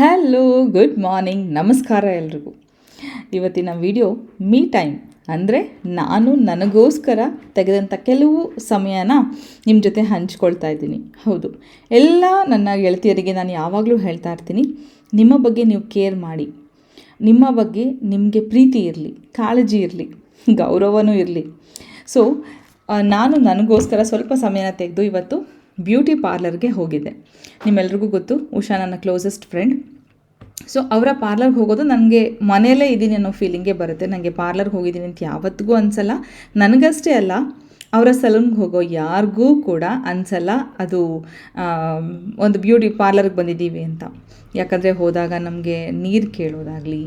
Hello good morning ನಮಸ್ಕಾರ ಎಲ್ರಿಗೂ. ಇವತ್ತಿನ ವಿಡಿಯೋ ಮೀ ಟೈಮ್ ಅಂದರೆ ನಾನು ನನಗೋಸ್ಕರ ತೆಗೆದಂಥ ಕೆಲವು ಸಮಯನ ನಿಮ್ಮ ಜೊತೆ ಹಂಚ್ಕೊಳ್ತಾ ಇದ್ದೀನಿ. ಹೌದು. ಎಲ್ಲ ನನ್ನ ಗೆಳತಿಯರಿಗೆ ನಾನು ಯಾವಾಗಲೂ ಹೇಳ್ತಾ ಇರ್ತೀನಿ, ನಿಮ್ಮ ಬಗ್ಗೆ ನೀವು ಕೇರ್ ಮಾಡಿ. ನಿಮ್ಮ ಬಗ್ಗೆ ನಿಮಗೆ ಪ್ರೀತಿ ಇರಲಿ, ಕಾಳಜಿ ಇರಲಿ, ಗೌರವನೂ ಇರಲಿ. ಸೊ ನಾನು ನನಗೋಸ್ಕರ ಸ್ವಲ್ಪ ಸಮಯನ ತೆಗೆದು ಇವತ್ತು ಬ್ಯೂಟಿ ಪಾರ್ಲರ್ಗೆ ಹೋಗಿದ್ದೆ. ನಿಮ್ಮೆಲ್ರಿಗೂ ಗೊತ್ತು, ಉಷಾ ನನ್ನ ಕ್ಲೋಸೆಸ್ಟ್ ಫ್ರೆಂಡ್ ಸೊ ಅವರ ಪಾರ್ಲರ್ಗೆ ಹೋಗೋದು ನನಗೆ ಮನೆಯಲ್ಲೇ ಇದ್ದೀನಿ ಅನ್ನೋ ಫೀಲಿಂಗೇ ಬರುತ್ತೆ. ನನಗೆ ಪಾರ್ಲರ್ಗೆ ಹೋಗಿದ್ದೀನಿ ಅಂತ ಯಾವತ್ತಿಗೂ ಅನಿಸಲ್ಲ. ನನಗಷ್ಟೇ ಅಲ್ಲ, ಅವರ ಸಲೂನ್ಗೆ ಹೋಗೋ ಯಾರಿಗೂ ಕೂಡ ಅನ್ಸಲ್ಲ ಅದು ಒಂದು ಬ್ಯೂಟಿ ಪಾರ್ಲರ್ಗೆ ಬಂದಿದ್ದೀವಿ ಅಂತ. ಯಾಕಂದರೆ ಹೋದಾಗ ನಮಗೆ ನೀರು ಕೇಳೋದಾಗಲಿ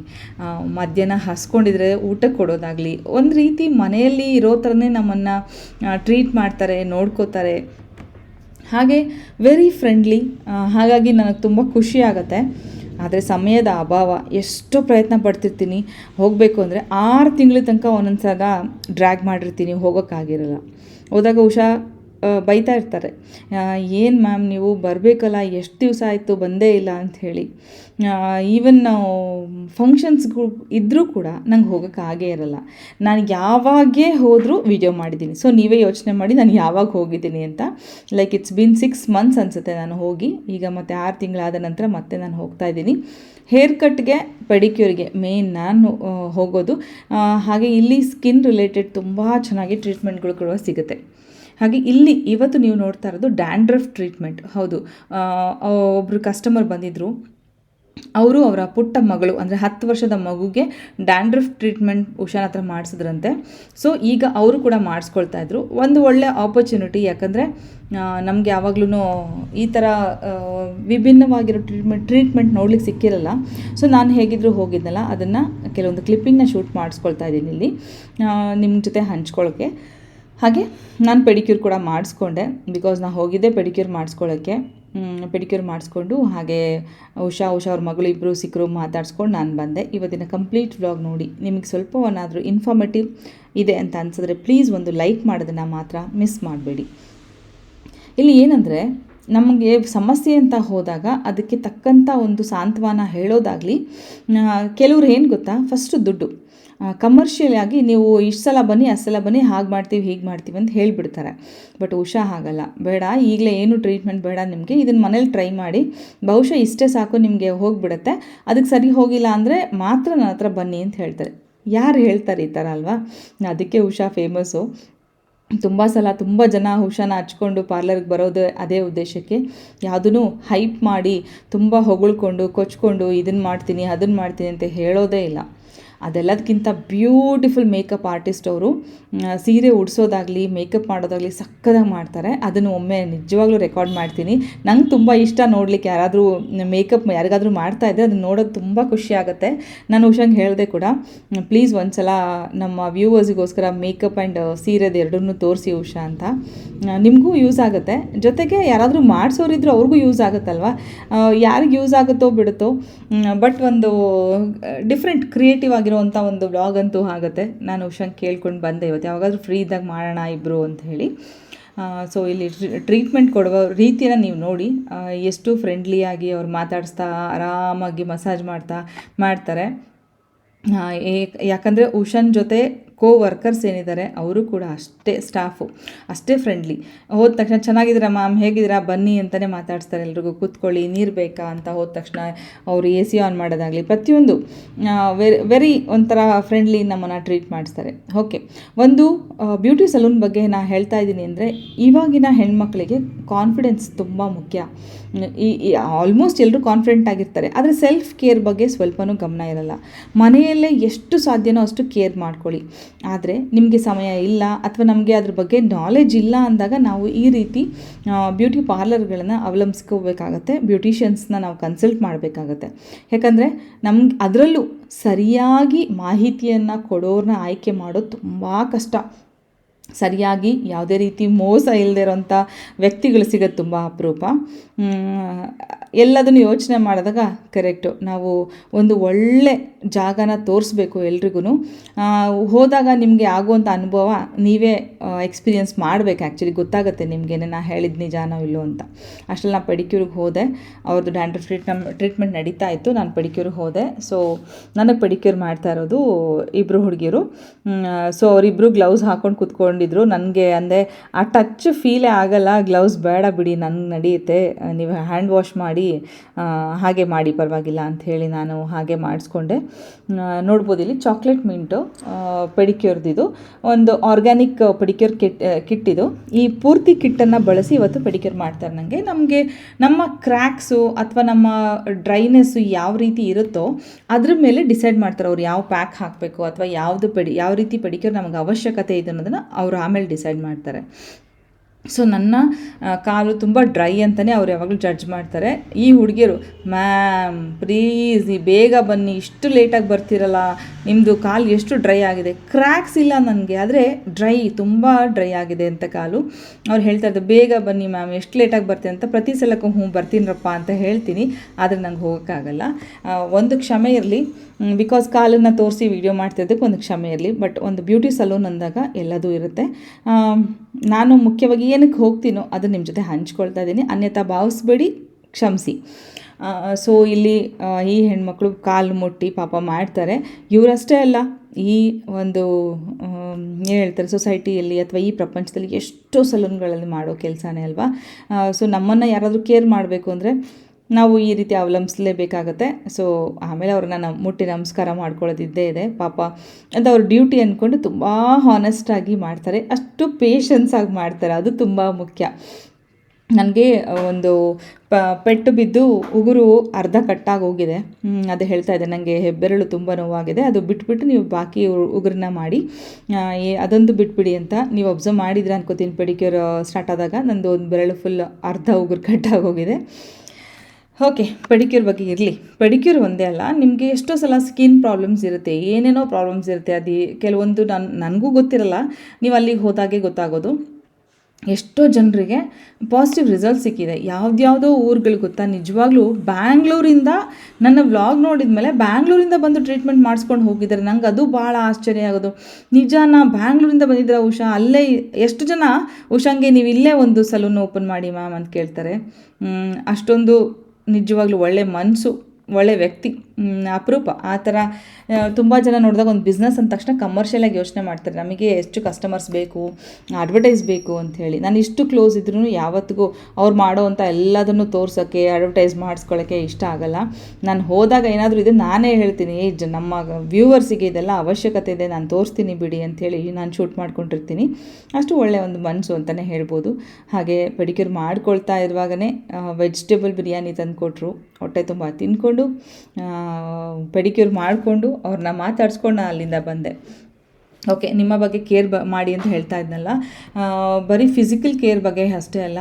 ಮಧ್ಯಾಹ್ನ ಹಸ್ಕೊಂಡಿದ್ರೆ ಊಟ ಕೊಡೋದಾಗಲಿ, ಒಂದು ರೀತಿ ಮನೆಯಲ್ಲಿ ಇರೋ ಥರನೇ ನಮ್ಮನ್ನು ಟ್ರೀಟ್ ಮಾಡ್ತಾರೆ, ನೋಡ್ಕೋತಾರೆ. ಹಾಗೆ ವೆರಿ ಫ್ರೆಂಡ್ಲಿ ಹಾಗಾಗಿ ನನಗೆ ತುಂಬ ಖುಷಿ ಆಗುತ್ತೆ. ಆದರೆ ಸಮಯದ ಅಭಾವ, ಎಷ್ಟು ಪ್ರಯತ್ನ ಪಡ್ತಿರ್ತೀನಿ. ಹೋಗಬೇಕು ಅಂದರೆ ಆರು ತಿಂಗಳ ತನಕ ಒಂದೊಂದು ಸಲ ಡ್ರ್ಯಾಗ್ ಮಾಡಿರ್ತೀನಿ, ಹೋಗೋಕ್ಕಾಗಿರಲ್ಲ. ಹೋದಾಗ ಹುಷಾ ಬೈತಾ ಇರ್ತಾರೆ. ಏನು ಮ್ಯಾಮ್ ನೀವು ಬರಬೇಕಲ್ಲ, ಎಷ್ಟು ದಿವಸ ಆಯಿತು, ಬಂದೇ ಇಲ್ಲ ಅಂತ ಹೇಳಿ. ಈವನ್ ನಾವು ಫಂಕ್ಷನ್ಸ್ಗಳು ಇದ್ದರೂ ಕೂಡ ನಂಗೆ ಹೋಗೋಕ್ಕೆ ಆಗೇ ಇರಲ್ಲ. ನಾನು ಯಾವಾಗೇ ಹೋದರೂ ವಿಡಿಯೋ ಮಾಡಿದ್ದೀನಿ. ಸೊ ನೀವೇ ಯೋಚನೆ ಮಾಡಿ ನಾನು ಯಾವಾಗ ಹೋಗಿದ್ದೀನಿ ಅಂತ. Like it's been six months ಅನಿಸುತ್ತೆ ನಾನು ಹೋಗಿ. ಈಗ ಮತ್ತೆ ಆರು ತಿಂಗಳಾದ ನಂತರ ಮತ್ತೆ ನಾನು ಹೋಗ್ತಾ ಇದ್ದೀನಿ. ಹೇರ್ ಕಟ್ಗೆ ಪೆಡಿಕ್ಯೂರ್ಗೆ ಮೇನ್ ನಾನು ಹೋಗೋದು. ಹಾಗೆ ಇಲ್ಲಿ ಸ್ಕಿನ್ ರಿಲೇಟೆಡ್ ತುಂಬ ಚೆನ್ನಾಗಿ ಟ್ರೀಟ್ಮೆಂಟ್ಗಳು ಕೂಡ ಸಿಗುತ್ತೆ. ಹಾಗೆ ಇಲ್ಲಿ ಇವತ್ತು ನೀವು ನೋಡ್ತಾ ಇರೋದು ಡ್ಯಾಂಡ್ರಫ್ ಟ್ರೀಟ್ಮೆಂಟ್ ಹೌದು. ಒಬ್ಬರು ಕಸ್ಟಮರ್ ಬಂದಿದ್ದರು ಅವರು ಅವರ ಪುಟ್ಟ ಮಗಳು, ಅಂದರೆ ಹತ್ತು ವರ್ಷದ ಮಗುಗೆ ಡ್ಯಾಂಡ್ರಫ್ ಟ್ರೀಟ್ಮೆಂಟ್ ಹುಷಾರ ಹತ್ರ ಮಾಡಿಸಿದ್ರಂತೆ. ಸೊ ಈಗ ಅವರು ಕೂಡ ಮಾಡಿಸ್ಕೊಳ್ತಾ ಇದ್ರು. ಒಂದು ಒಳ್ಳೆ ಆಪರ್ಚುನಿಟಿ ಯಾಕಂದರೆ ನಮಗೆ ಯಾವಾಗ್ಲೂ ಈ ಥರ ವಿಭಿನ್ನವಾಗಿರೋ ಟ್ರೀಟ್ಮೆಂಟ್ ಟ್ರೀಟ್ಮೆಂಟ್ ನೋಡ್ಲಿಕ್ಕೆ ಸಿಕ್ಕಿರಲ್ಲ. ಸೊ ನಾನು ಹೇಗಿದ್ರು ಹೋಗಿದ್ನಲ್ಲ, ಅದನ್ನು ಕೆಲವೊಂದು ಕ್ಲಿಪ್ಪಿಂಗ್ನ ಶೂಟ್ ಮಾಡಿಸ್ಕೊಳ್ತಾ ಇದ್ದೀನಿ ಇಲ್ಲಿ. ನಿಮ್ಮ ಜೊತೆ ಹಂಚ್ಕೊಳ್ಳೋಕ್ಕೆ ಹಾಗೆ ನಾನು ಪೆಡಿಕ್ಯೂರ್ ಕೂಡ ಮಾಡಿಸ್ಕೊಂಡೆ ಬಿಕಾಸ್ ನಾನು ಹೋಗಿದ್ದೆ ಪೆಡಿಕ್ಯೂರ್ ಮಾಡಿಸ್ಕೊಳ್ಳೋಕ್ಕೆ ಪೆಡಿಕ್ಯೂರ್ ಮಾಡಿಸ್ಕೊಂಡು ಹಾಗೆ ಉಷಾ ಉಷಾ ಅವ್ರ ಮಗಳು ಇಬ್ಬರು ಸಿಕ್ಕರು ಮಾತಾಡಿಸ್ಕೊಂಡು ನಾನು ಬಂದೆ. ಇವತ್ತಿನ ಕಂಪ್ಲೀಟ್ ವ್ಲಾಗ್ ನೋಡಿ, ನಿಮಗೆ ಸ್ವಲ್ಪವನ್ನಾದರೂ ಇನ್ಫಾರ್ಮೇಟಿವ್ ಇದೆ ಅಂತ ಅನಿಸಿದ್ರೆ ಪ್ಲೀಸ್ ಒಂದು ಲೈಕ್ ಮಾಡೋದನ್ನು ಮಾತ್ರ ಮಿಸ್ ಮಾಡಬೇಡಿ. ಇಲ್ಲಿ ಏನಂದರೆ, ನಮಗೆ ಸಮಸ್ಯೆ ಅಂತ ಹೋದಾಗ ಅದಕ್ಕೆ ತಕ್ಕಂಥ ಒಂದು ಸಾಂತ್ವನ ಹೇಳೋದಾಗಲಿ ಕೆಲವ್ರು ಏನು ಗೊತ್ತಾ ಫಸ್ಟು ದುಡ್ಡು. ಕಮರ್ಷಿಯಲ್ ಆಗಿ ನೀವು ಇಷ್ಟು ಸಲ ಬನ್ನಿ, ಅಷ್ಟು ಸಲ ಬನ್ನಿ, ಹಾಗೆ ಮಾಡ್ತೀವಿ, ಹೀಗೆ ಮಾಡ್ತೀವಿ ಅಂತ ಹೇಳಿಬಿಡ್ತಾರೆ. ಬಟ್ ಉಷಾ ಆಗಲ್ಲ ಬೇಡ, ಈಗಲೇ ಏನು ಟ್ರೀಟ್ಮೆಂಟ್ ಬೇಡ ನಿಮಗೆ ಇದನ್ನು ಮನೇಲಿ ಟ್ರೈ ಮಾಡಿ. ಬಹುಶಃ ಇಷ್ಟೇ ಸಾಕು ನಿಮಗೆ ಹೋಗಿಬಿಡುತ್ತೆ. ಅದಕ್ಕೆ ಸರಿ ಹೋಗಿಲ್ಲ ಅಂದರೆ ಮಾತ್ರ ನನ್ನ ಹತ್ರ ಬನ್ನಿ ಅಂತ ಹೇಳ್ತಾರೆ. ಯಾರು ಹೇಳ್ತಾರೆ ಈ ಥರ ಅಲ್ವಾ? ಅದಕ್ಕೆ ಉಷಾ ಫೇಮಸ್ಸು ತುಂಬ ಸಲ ತುಂಬ ಜನ ಹುಷಾನ ಹಚ್ಕೊಂಡು ಪಾರ್ಲರ್ಗೆ ಬರೋದು ಅದೇ ಉದ್ದೇಶಕ್ಕೆ. ಯಾವುದೂ ಹೈಪ್ ಮಾಡಿ, ತುಂಬ ಹೊಗಳ್ಕೊಂಡು, ಕೊಚ್ಕೊಂಡು ಇದನ್ನು ಮಾಡ್ತೀನಿ ಅದನ್ನು ಮಾಡ್ತೀನಿ ಅಂತ ಹೇಳೋದೇ ಇಲ್ಲ. ಅದೆಲ್ಲದಕ್ಕಿಂತ ಬ್ಯೂಟಿಫುಲ್ ಮೇಕಪ್ ಆರ್ಟಿಸ್ಟ್ ಅವರು ಸೀರೆ ಉಡಿಸೋದಾಗಲಿ ಮೇಕಪ್ ಮಾಡೋದಾಗಲಿ ಸಕ್ಕದಾಗಿ ಮಾಡ್ತಾರೆ. ಅದನ್ನು ಒಮ್ಮೆ ನಿಜವಾಗ್ಲೂ ರೆಕಾರ್ಡ್ ಮಾಡ್ತೀನಿ. ನಂಗೆ ತುಂಬ ಇಷ್ಟ ನೋಡಲಿಕ್ಕೆ ಯಾರಾದರೂ ಮೇಕಪ್ ಯಾರಿಗಾದರೂ ಮಾಡ್ತಾ ಇದ್ದರೆ ಅದನ್ನು ನೋಡೋದು ತುಂಬ ಖುಷಿ ಆಗುತ್ತೆ. ನಾನು ಹುಷಂಗೆ ಹೇಳಿದೆ ಕೂಡ ಪ್ಲೀಸ್ ಒಂದ್ಸಲ ನಮ್ಮ ವ್ಯೂವರ್ಸಿಗೋಸ್ಕರ ಮೇಕಪ್ ಆ್ಯಂಡ್ ಸೀರೆದು ಎರಡನ್ನೂ ತೋರಿಸಿ ಉಷಾ ಅಂತ. ನಿಮಗೂ ಯೂಸ್ ಆಗುತ್ತೆ. ಜೊತೆಗೆ ಯಾರಾದರೂ ಮಾಡಿಸೋರಿದ್ರು ಅವ್ರಿಗೂ ಯೂಸ್ ಆಗುತ್ತಲ್ವ? ಯಾರಿಗೆ ಯೂಸ್ ಆಗುತ್ತೋ ಬಿಡುತ್ತೋ ಬಟ್ ಒಂದು ಡಿಫ್ರೆಂಟ್ ಕ್ರಿಯೇಟಿವ್ ಆಗಿರುವಂಥ ಒಂದು ಬ್ಲಾಗ್ ಅಂತೂ ಆಗುತ್ತೆ. ನಾನು ಉಷಾಂಗ್ ಕೇಳ್ಕೊಂಡು ಬಂದೆ ಇವತ್ತು. ಯಾವಾಗಾದರೂ ಫ್ರೀ ಇದ್ದಾಗ ಮಾಡೋಣ ಇಬ್ಬರು ಅಂತ ಹೇಳಿ. ಸೊ ಇಲ್ಲಿ ಟ್ರೀಟ್ಮೆಂಟ್ ಕೊಡುವ ರೀತಿಯನ್ನು ನೀವು ನೋಡಿ. ಎಷ್ಟು ಫ್ರೆಂಡ್ಲಿಯಾಗಿ ಅವ್ರು ಮಾತಾಡಿಸ್ತಾ, ಆರಾಮಾಗಿ ಮಸಾಜ್ ಮಾಡ್ತಾ, ಮಾಡ್ತಾರೆ. ಯಾಕಂದರೆ ಉಷನ್ ಜೊತೆ ಕೋ ವರ್ಕರ್ಸ್ ಏನಿದ್ದಾರೆ, ಅವರು ಕೂಡ ಅಷ್ಟೇ ಸ್ಟಾಫು ಅಷ್ಟೇ ಫ್ರೆಂಡ್ಲಿ ಹೋದ ತಕ್ಷಣ ಚೆನ್ನಾಗಿದ್ದೀರಾ ಮ್ಯಾಮ್ ಹೇಗಿದ್ದೀರಾ? ಬನ್ನಿ ಅಂತಲೇ ಮಾತಾಡ್ತಾರೆ ಎಲ್ರಿಗೂ. ಕೂತ್ಕೊಳ್ಳಿ, ನೀರು ಬೇಕಾ ಅಂತ ಹೋದ ತಕ್ಷಣ ಅವರು ಎ ಸಿ ಆನ್ ಮಾಡೋದಾಗಲಿ, ಪ್ರತಿಯೊಂದು ವೆರಿ ವೆರಿ ಒಂಥರ ಫ್ರೆಂಡ್ಲಿ ನಮ್ಮನ್ನು ಟ್ರೀಟ್ ಮಾಡಿಸ್ತಾರೆ. ಓಕೆ ಒಂದು ಬ್ಯೂಟಿ ಸಲೂನ್ ಬಗ್ಗೆ ನಾನು ಹೇಳ್ತಾ ಇದ್ದೀನಿ ಅಂದರೆ, ಇವಾಗಿನ ಹೆಣ್ಮಕ್ಳಿಗೆ ಕಾನ್ಫಿಡೆನ್ಸ್ ತುಂಬ ಮುಖ್ಯ. ಈ ಆಲ್ಮೋಸ್ಟ್ ಎಲ್ಲರೂ ಕಾನ್ಫಿಡೆಂಟ್ ಆಗಿರ್ತಾರೆ. ಆದರೆ ಸೆಲ್ಫ್ ಕೇರ್ ಬಗ್ಗೆ ಸ್ವಲ್ಪನೂ ಗಮನ ಇರಲ್ಲ. ಮನೆಯಲ್ಲೇ ಎಷ್ಟು ಸಾಧ್ಯನೋ ಅಷ್ಟು ಕೇರ್ ಮಾಡ್ಕೊಳ್ಳಿ. ಆದರೆ ನಿಮಗೆ ಸಮಯ ಇಲ್ಲ ಅಥವಾ ನಮಗೆ ಅದ್ರ ಬಗ್ಗೆ ನಾಲೆಜ್ ಇಲ್ಲ ಅಂದಾಗ ನಾವು ಈ ರೀತಿ ಬ್ಯೂಟಿ ಪಾರ್ಲರ್ಗಳನ್ನು ಅವಲಂಬಿಸ್ಕೋಬೇಕಾಗತ್ತೆ ಬ್ಯೂಟಿಷಿಯನ್ಸ್ನ ನಾವು ಕನ್ಸಲ್ಟ್ ಮಾಡಬೇಕಾಗತ್ತೆ. ಯಾಕಂದರೆ ನಮ್ಗೆ ಅದರಲ್ಲೂ ಸರಿಯಾಗಿ ಮಾಹಿತಿಯನ್ನು ಕೊಡೋರನ್ನ ಆಯ್ಕೆ ಮಾಡೋದು ತುಂಬ ಕಷ್ಟ. ಸರಿಯಾಗಿ ಯಾವುದೇ ರೀತಿ ಮೋಸ ಇಲ್ಲದೆ ಇರೋಂಥ ವ್ಯಕ್ತಿಗಳು ಸಿಗೋದು ತುಂಬ ಅಪರೂಪ. ಎಲ್ಲದನ್ನು ಯೋಚನೆ ಮಾಡಿದಾಗ ಕರೆಕ್ಟು. ನಾವು ಒಂದು ಒಳ್ಳೆ ಜಾಗನ ತೋರಿಸ್ಬೇಕು ಎಲ್ರಿಗೂ ಹೋದಾಗ ನಿಮಗೆ ಆಗುವಂಥ ಅನುಭವ ನೀವೇ ಎಕ್ಸ್ಪೀರಿಯನ್ಸ್ ಮಾಡಬೇಕು ಆ್ಯಕ್ಚುಲಿ. ಗೊತ್ತಾಗುತ್ತೆ ನಿಮಗೆ ನಾ ಹೇಳಿದ ನಿಜಾನೋ ಇಲ್ಲೋ ಅಂತ. ಅಷ್ಟರಲ್ಲಿ ನಾನು ಪಡಿಕ್ಯೂರಿಗೆ ಹೋದೆ. ಅವ್ರದ್ದು ಡ್ಯಾಂಡ್ರಫ್ ಟ್ರೀಟ್ಮೆಂಟ್ ಟ್ರೀಟ್ಮೆಂಟ್ ನಡೀತಾ ಇತ್ತು. ನಾನು ಪಡಿಕ್ಯೂರಿಗೆ ಹೋದೆ. ಸೊ, ನನಗೆ ಪೆಡಿಕ್ಯೂರ್ ಮಾಡ್ತಾ ಇರೋದು ಇಬ್ಬರು ಹುಡುಗಿಯರು ಸೊ ಅವರಿಬ್ಬರು ಗ್ಲೌಸ್ ಹಾಕ್ಕೊಂಡು ಕೂತ್ಕೊಂಡಿದ್ರು ನನಗೆ ಅಂದರೆ ಆ ಟಚ್ ಫೀಲೇ ಆಗಲ್ಲ. ಗ್ಲೌಸ್ ಬೇಡ ಬಿಡಿ, ನನಗೆ ನಡೆಯುತ್ತೆ. ನೀವು ಹ್ಯಾಂಡ್ ವಾಶ್ ಮಾಡಿ ಹಾಗೆ ಮಾಡಿ, ಪರವಾಗಿಲ್ಲ ಅಂತ ಹೇಳಿ ನಾನು ಹಾಗೆ ಮಾಡಿಸ್ಕೊಂಡೆ. ನೋಡ್ಬೋದು ಇಲ್ಲಿ ಚಾಕ್ಲೇಟ್ ಮಿಂಟು ಪೆಡಿಕ್ಯೂರ್ದಿದು. ಒಂದು ಆರ್ಗ್ಯಾನಿಕ್ ಪೆಡಿಕ್ಯೂರ್ ಕಿಟ್ ಕಿಟ್ಟಿದು ಇದು. ಈ ಪೂರ್ತಿ ಕಿಟ್ಟನ್ನು ಬಳಸಿ ಇವತ್ತು ಪೆಡಿಕ್ಯೂರ್ ಮಾಡ್ತಾರೆ ನನಗೆ ನಮಗೆ ನಮ್ಮ ಕ್ರ್ಯಾಕ್ಸು ಅಥವಾ ನಮ್ಮ ಡ್ರೈನೆಸ್ಸು ಯಾವ ರೀತಿ ಇರುತ್ತೋ ಅದ್ರ ಮೇಲೆ ಡಿಸೈಡ್ ಮಾಡ್ತಾರೆ ಅವ್ರು ಯಾವ ಪ್ಯಾಕ್ ಹಾಕಬೇಕು ಅಥವಾ ಯಾವುದು ಪೆಡಿ, ಯಾವ ರೀತಿ ಪೆಡಿಕ್ಯೂರ್ ನಮಗೆ ಅವಶ್ಯಕತೆ ಇದೆ ಅನ್ನೋದನ್ನು ಅವರು ಆಮೇಲೆ ಡಿಸೈಡ್ ಮಾಡ್ತಾರೆ. ಸೊ ನನ್ನ ಕಾಲು ತುಂಬ ಡ್ರೈ ಅಂತಲೇ ಅವ್ರು ಯಾವಾಗಲೂ ಜಡ್ಜ್ ಮಾಡ್ತಾರೆ. ಈ ಹುಡುಗಿಯರು, ಮ್ಯಾಮ್ ಪ್ಲೀಸ್ ಈ ಬೇಗ ಬನ್ನಿ, ಇಷ್ಟು ಲೇಟಾಗಿ ಬರ್ತಿರಲ್ಲ ನಿಮ್ಮದು ಕಾಲು ಎಷ್ಟು ಡ್ರೈ ಆಗಿದೆ? ಕ್ರ್ಯಾಕ್ಸ್ ಇಲ್ಲ ನನಗೆ, ಆದರೆ ಡ್ರೈ, ತುಂಬ ಡ್ರೈ ಆಗಿದೆ ಅಂತ ಕಾಲು. ಅವ್ರು ಹೇಳ್ತಾ ಇದ್ದಾರೆ ಬೇಗ ಬನ್ನಿ ಮ್ಯಾಮ್, ಎಷ್ಟು ಲೇಟಾಗಿ ಬರ್ತೀನಿ ಅಂತ, ಪ್ರತಿ ಸಲಕ್ಕೂ ಹ್ಞೂ ಬರ್ತೀನರಪ್ಪ ಅಂತ ಹೇಳ್ತೀನಿ, ಆದರೆ ನಂಗೆ ಹೋಗೋಕ್ಕಾಗಲ್ಲ. ಒಂದು ಕ್ಷಮೆ ಇರಲಿ ಬಿಕಾಸ್ ಕಾಲನ್ನು ತೋರಿಸಿ ವೀಡಿಯೋ ಮಾಡ್ತಿದ್ದಕ್ಕೆ ಒಂದು ಕ್ಷಮೆ ಇರಲಿ ಬಟ್ ಒಂದು ಬ್ಯೂಟಿ ಸಲೂನ್ ಅಂದಾಗ ಎಲ್ಲದೂ ಇರುತ್ತೆ. ನಾನು ಮುಖ್ಯವಾಗಿ ಏನಕ್ಕೆ ಹೋಗ್ತೀನೋ ಅದು ನಿಮ್ಮ ಜೊತೆ ಹಂಚ್ಕೊಳ್ತಾ ಇದ್ದೀನಿ ಅನ್ಯಥಾ ಭಾವಿಸ್ಬೇಡಿ, ಕ್ಷಮಿಸಿ. ಸೊ ಇಲ್ಲಿ ಈ ಹೆಣ್ಮಕ್ಳು ಕಾಲು ಮುಟ್ಟಿ ಪಾಪ ಮಾಡ್ತಾರೆ. ಇವರಷ್ಟೇ ಅಲ್ಲ, ಈ ಒಂದು ಏನು ಹೇಳ್ತಾರೆ, ಸೊಸೈಟಿಯಲ್ಲಿ ಅಥವಾ ಈ ಪ್ರಪಂಚದಲ್ಲಿ ಎಷ್ಟೋ ಸಲೂನ್ಗಳಲ್ಲಿ ಮಾಡೋ ಕೆಲಸನೇ ಅಲ್ವಾ? ಸೊ ನಮ್ಮನ್ನು ಯಾರಾದರೂ ಕೇರ್ ಮಾಡಬೇಕು ಅಂದರೆ ನಾವು ಈ ರೀತಿ ಅವಲಂಬಿಸಲೇಬೇಕಾಗತ್ತೆ. ಸೊ ಆಮೇಲೆ ಅವ್ರನ್ನ ನಮ್ಮ ಮುಟ್ಟಿ ನಮಸ್ಕಾರ ಮಾಡ್ಕೊಳ್ಳೋದಿದ್ದೇ ಇದೆ. ಪಾಪ ಅಂತ ಅವ್ರ ಡ್ಯೂಟಿ ಅಂದ್ಕೊಂಡು ತುಂಬ ಹಾನೆಸ್ಟಾಗಿ ಮಾಡ್ತಾರೆ. ಅಷ್ಟು ಪೇಷನ್ಸಾಗಿ ಮಾಡ್ತಾರೆ. ಅದು ತುಂಬ ಮುಖ್ಯ. ನನಗೆ ಒಂದು ಪ, ಪೆಟ್ಟು ಬಿದ್ದು ಉಗುರು ಅರ್ಧ ಕಟ್ಟಾಗಿ ಹೋಗಿದೆ. ಅದು ಹೇಳ್ತಾ ಇದೆ ನನಗೆ ಹೆಬ್ಬೆರಳು ತುಂಬ ನೋವಾಗಿದೆ. ಅದು ಬಿಟ್ಬಿಟ್ಟು ನೀವು ಬಾಕಿ ಉಗುರನ್ನ ಮಾಡಿ ಅದೊಂದು ಬಿಟ್ಬಿಡಿ ಅಂತ ನೀವು ಅಬ್ಸರ್ವ್ ಮಾಡಿದ್ರೆ ಅನ್ಕೋತೀನಿ. ಪೆಡಿಕ್ಯೂರ್ ಸ್ಟಾರ್ಟ್ ಆದಾಗ ನಂದು ಒಂದು ಬೆರಳು ಫುಲ್ ಅರ್ಧ ಉಗುರು ಕಟ್ಟಾಗಿ ಹೋಗಿದೆ. ಓಕೆ ಪೆಡಿಕ್ಯೂರ್ ಬಗ್ಗೆ ಇರಲಿ. ಪೆಡಿಕ್ಯೂರ್ ಒಂದೇ ಅಲ್ಲ, ನಿಮಗೆ ಎಷ್ಟೋ ಸಲ ಸ್ಕಿನ್ ಪ್ರಾಬ್ಲಮ್ಸ್ ಇರುತ್ತೆ, ಏನೇನೋ ಪ್ರಾಬ್ಲಮ್ಸ್ ಇರುತ್ತೆ, ಅದು ಕೆಲವೊಂದು ನಾನು, ನನಗೂ ಗೊತ್ತಿರಲ್ಲ, ನೀವು ಅಲ್ಲಿಗೆ ಹೋದಾಗೆ ಗೊತ್ತಾಗೋದು. ಎಷ್ಟೋ ಜನರಿಗೆ ಪಾಸಿಟಿವ್ ರಿಸಲ್ಟ್ ಸಿಕ್ಕಿದೆ. ಯಾವ್ದ್ಯಾವುದೋ ಊರುಗಳು ಗೊತ್ತಾ? ನಿಜವಾಗ್ಲೂ ಬ್ಯಾಂಗ್ಳೂರಿಂದ, ನನ್ನ ವ್ಲಾಗ್ ನೋಡಿದ ಮೇಲೆ ಬ್ಯಾಂಗ್ಳೂರಿಂದ ಬಂದು ಟ್ರೀಟ್ಮೆಂಟ್ ಮಾಡಿಸ್ಕೊಂಡು ಹೋಗಿದ್ದಾರೆ. ನಂಗೆ ಅದು ಭಾಳ ಆಶ್ಚರ್ಯ ಆಗೋದು. ನಿಜಾನ, ಬ್ಯಾಂಗ್ಳೂರಿಂದ ಬಂದಿದ್ದರೆ ಉಷಾ, ಅಲ್ಲೇ ಎಷ್ಟು ಜನ, ಉಷಾಂಗೆ ನೀವು ಇಲ್ಲೇ ಒಂದು ಸಲೂನ್ ಓಪನ್ ಮಾಡಿ ಮ್ಯಾಮ್ ಅಂತ ಕೇಳ್ತಾರೆ. ಅಷ್ಟೊಂದು ನಿಜವಾಗ್ಲೂ ಒಳ್ಳೆ ಮನಸ್ಸು ಒಳ್ಳೆ ವ್ಯಕ್ತಿ. ಅಪರೂಪ. ಆ ಥರ ತುಂಬ ಜನ ನೋಡಿದಾಗ ಒಂದು ಬಿಸ್ನೆಸ್ ಅಂದ ತಕ್ಷಣ ಕಮರ್ಷಿಯಲಾಗಿ ಯೋಚನೆ ಮಾಡ್ತಾರೆ. ನಮಗೆ ಎಷ್ಟು ಕಸ್ಟಮರ್ಸ್ ಬೇಕು ಅಡ್ವರ್ಟೈಸ್ ಬೇಕು ಅಂತ ಹೇಳಿ. ನಾನು ಇಷ್ಟು ಕ್ಲೋಸ್ ಇದ್ರೂ ಯಾವತ್ತಿಗೂ ಅವ್ರು ಮಾಡೋವಂಥ ಎಲ್ಲದನ್ನು ತೋರ್ಸೋಕ್ಕೆ ಅಡ್ವರ್ಟೈಸ್ ಮಾಡಿಸ್ಕೊಳ್ಳೋಕ್ಕೆ ಇಷ್ಟ ಆಗಲ್ಲ. ನಾನು ಹೋದಾಗ ಏನಾದರೂ ಇದೆ, ನಾನೇ ಹೇಳ್ತೀನಿ ಜ, ನಮ್ಮ ವ್ಯೂವರ್ಸಿಗೆ ಇದೆಲ್ಲ ಅವಶ್ಯಕತೆ ಇದೆ, ನಾನು ತೋರಿಸ್ತೀನಿ ಬಿಡಿ ಅಂಥೇಳಿ ನಾನು ಶೂಟ್ ಮಾಡ್ಕೊಂಡಿರ್ತೀನಿ. ಅಷ್ಟು ಒಳ್ಳೆಯ ಒಂದು ಮನಸ್ಸು ಅಂತಲೇ ಹೇಳ್ಬೋದು. ಹಾಗೆ ಪೆಡಿಕ್ಯೂರ್ ಮಾಡ್ಕೊಳ್ತಾ ಇರುವಾಗಲೇ ವೆಜಿಟೇಬಲ್ ಬಿರಿಯಾನಿ ತಂದು ಕೊಟ್ಟರು ಹೊಟ್ಟೆ ತುಂಬ ತಿಂದ್ಕೊಂಡು ಪೆಡಿಕ್ಯೂರ್ ಮಾಡಿಕೊಂಡು ಅವ್ರನ್ನ ಮಾತಾಡಿಸ್ಕೊಂಡು ನಾನು ಅಲ್ಲಿಂದ ಬಂದೆ. ಓಕೆ ನಿಮ್ಮ ಬಗ್ಗೆ ಕೇರ್ ಬ ಮಾಡಿ ಅಂತ ಹೇಳ್ತಾ ಇದ್ನಲ್ಲ. ಬರೀ ಫಿಸಿಕಲ್ ಕೇರ್ ಬಗ್ಗೆ ಅಷ್ಟೇ ಅಲ್ಲ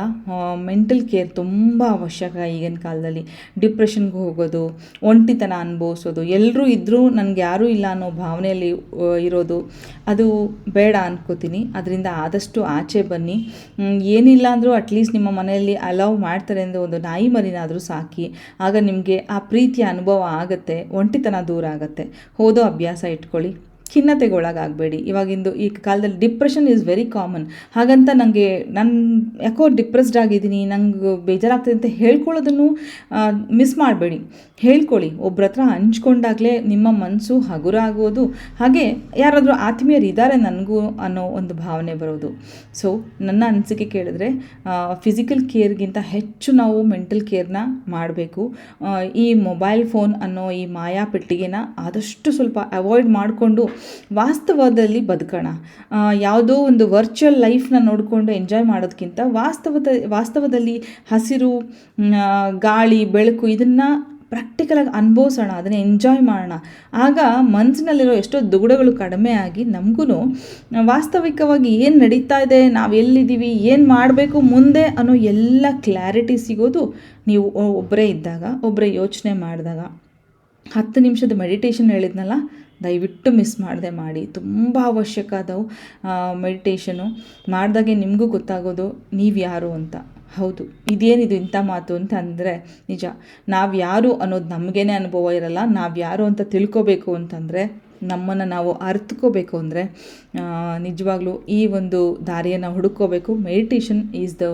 ಮೆಂಟಲ್ ಕೇರ್ ತುಂಬ ಅವಶ್ಯಕ ಈಗಿನ ಕಾಲದಲ್ಲಿ. ಡಿಪ್ರೆಷನ್ಗೆ ಹೋಗೋದು, ಒಂಟಿತನ ಅನುಭವಿಸೋದು ಎಲ್ಲರೂ ಇದ್ದರೂ ನನಗೆ ಯಾರೂ ಇಲ್ಲ ಅನ್ನೋ ಭಾವನೆಯಲ್ಲಿ ಇರೋದು, ಅದು ಬೇಡ ಅನ್ಕೋತೀನಿ. ಅದರಿಂದ ಆದಷ್ಟು ಆಚೆ ಬನ್ನಿ. ಏನಿಲ್ಲ ಅಂದರೂ ಅಟ್ಲೀಸ್ಟ್ ನಿಮ್ಮ ಮನೆಯಲ್ಲಿ ಅಲೌ ಮಾಡ್ತಾರೆ ಅಂದರೆ ಒಂದು ನಾಯಿ ಮರಿನಾದರೂ ಸಾಕಿ, ಆಗ ನಿಮಗೆ ಆ ಪ್ರೀತಿಯ ಅನುಭವ ಆಗುತ್ತೆ, ಒಂಟಿತನ ದೂರ ಆಗುತ್ತೆ. ಓದೋ ಅಭ್ಯಾಸ ಇಟ್ಕೊಳ್ಳಿ. ಖಿನ್ನತೆಗೆ ಒಳಗಾಗಬೇಡಿ ಇವಾಗಿಂದು ಈ ಕಾಲದಲ್ಲಿ ಡಿಪ್ರೆಷನ್ ಈಸ್ ವೆರಿ ಕಾಮನ್ ಹಾಗಂತ ನನಗೆ ನನ್ನ ಯಾಕೋ ಡಿಪ್ರೆಸ್ಡ್ ಆಗಿದ್ದೀನಿ, ನಂಗೆ ಬೇಜಾರಾಗ್ತದೆ ಅಂತ ಹೇಳ್ಕೊಳ್ಳೋದನ್ನು ಮಿಸ್ ಮಾಡಬೇಡಿ. ಹೇಳ್ಕೊಳ್ಳಿ. ಒಬ್ಬರ ಹತ್ರ ಹಂಚ್ಕೊಂಡಾಗಲೇ ನಿಮ್ಮ ಮನಸ್ಸು ಹಗುರ ಆಗೋದು. ಹಾಗೆ ಯಾರಾದರೂ ಆತ್ಮೀಯರು ಇದ್ದಾರೆ ನನಗೂ ಅನ್ನೋ ಒಂದು ಭಾವನೆ ಬರೋದು. ಸೊ ನನ್ನ ಅನಿಸಿಕೆ ಕೇಳಿದ್ರೆ ಫಿಸಿಕಲ್ ಕೇರ್ಗಿಂತ ಹೆಚ್ಚು ನಾವು ಮೆಂಟಲ್ ಕೇರ್ನ ಮಾಡಬೇಕು. ಈ ಮೊಬೈಲ್ ಫೋನ್ ಅನ್ನೋ ಈ ಮಾಯಾ ಪೆಟ್ಟಿಗೆನ ಆದಷ್ಟು ಸ್ವಲ್ಪ ಅವಾಯ್ಡ್ ಮಾಡಿಕೊಂಡು ವಾಸ್ತವದಲ್ಲಿ ಬದುಕೋಣ. ಯಾವುದೋ ಒಂದು ವರ್ಚುವಲ್ ಲೈಫ್ನ ನೋಡಿಕೊಂಡು ಎಂಜಾಯ್ ಮಾಡೋದಕ್ಕಿಂತ ವಾಸ್ತವದ, ವಾಸ್ತವದಲ್ಲಿ ಹಸಿರು ಗಾಳಿ, ಬೆಳಕು ಇದನ್ನು ಪ್ರಾಕ್ಟಿಕಲಾಗಿ ಅನುಭವಿಸೋಣ, ಅದನ್ನು ಎಂಜಾಯ್ ಮಾಡೋಣ. ಆಗ ಮನಸ್ಸಿನಲ್ಲಿರೋ ಎಷ್ಟೋ ದುಗುಡಗಳು ಕಡಿಮೆ ಆಗಿ ನಮಗೂ ವಾಸ್ತವಿಕವಾಗಿ ಏನು ನಡೀತಾ ಇದೆ, ನಾವು ಎಲ್ಲಿದ್ದೀವಿ, ಏನು ಮಾಡಬೇಕು ಮುಂದೆ ಅನ್ನೋ ಎಲ್ಲ ಕ್ಲಾರಿಟಿ ಸಿಗೋದು ನೀವು ಒಬ್ಬರೇ ಇದ್ದಾಗ ಒಬ್ಬರೇ ಯೋಚನೆ ಮಾಡಿದಾಗ. ಹತ್ತು ನಿಮಿಷದ ಮೆಡಿಟೇಷನ್ ಹೇಳಿದ್ನಲ್ಲ ದಯವಿಟ್ಟು ಮಿಸ್ ಮಾಡದೆ ಮಾಡಿ. ತುಂಬ ಅವಶ್ಯಕ ಅದವು ಮೆಡಿಟೇಷನು ಮಾಡಿದಾಗೆ ನಿಮಗೂ ಗೊತ್ತಾಗೋದು, ನೀವು ಯಾರು ಅಂತ. ಹೌದು. ಇದೇನಿದು ಇಂಥ ಮಾತು ಅಂತ ಅಂದರೆ ನಿಜ. ನಾವು ಯಾರು ಅನ್ನೋದು ನಮಗೇನೆ ಅನುಭವ ಇರಲ್ಲ ನಾವು ಯಾರು ಅಂತ ತಿಳ್ಕೊಬೇಕು ಅಂತಂದರೆ ನಮ್ಮನ್ನು ನಾವು ಅರ್ತ್ಕೋಬೇಕು ಅಂದರೆ ನಿಜವಾಗ್ಲೂ ಈ ಒಂದು ದಾರಿಯನ್ನು ಹುಡುಕೋಬೇಕು meditation is the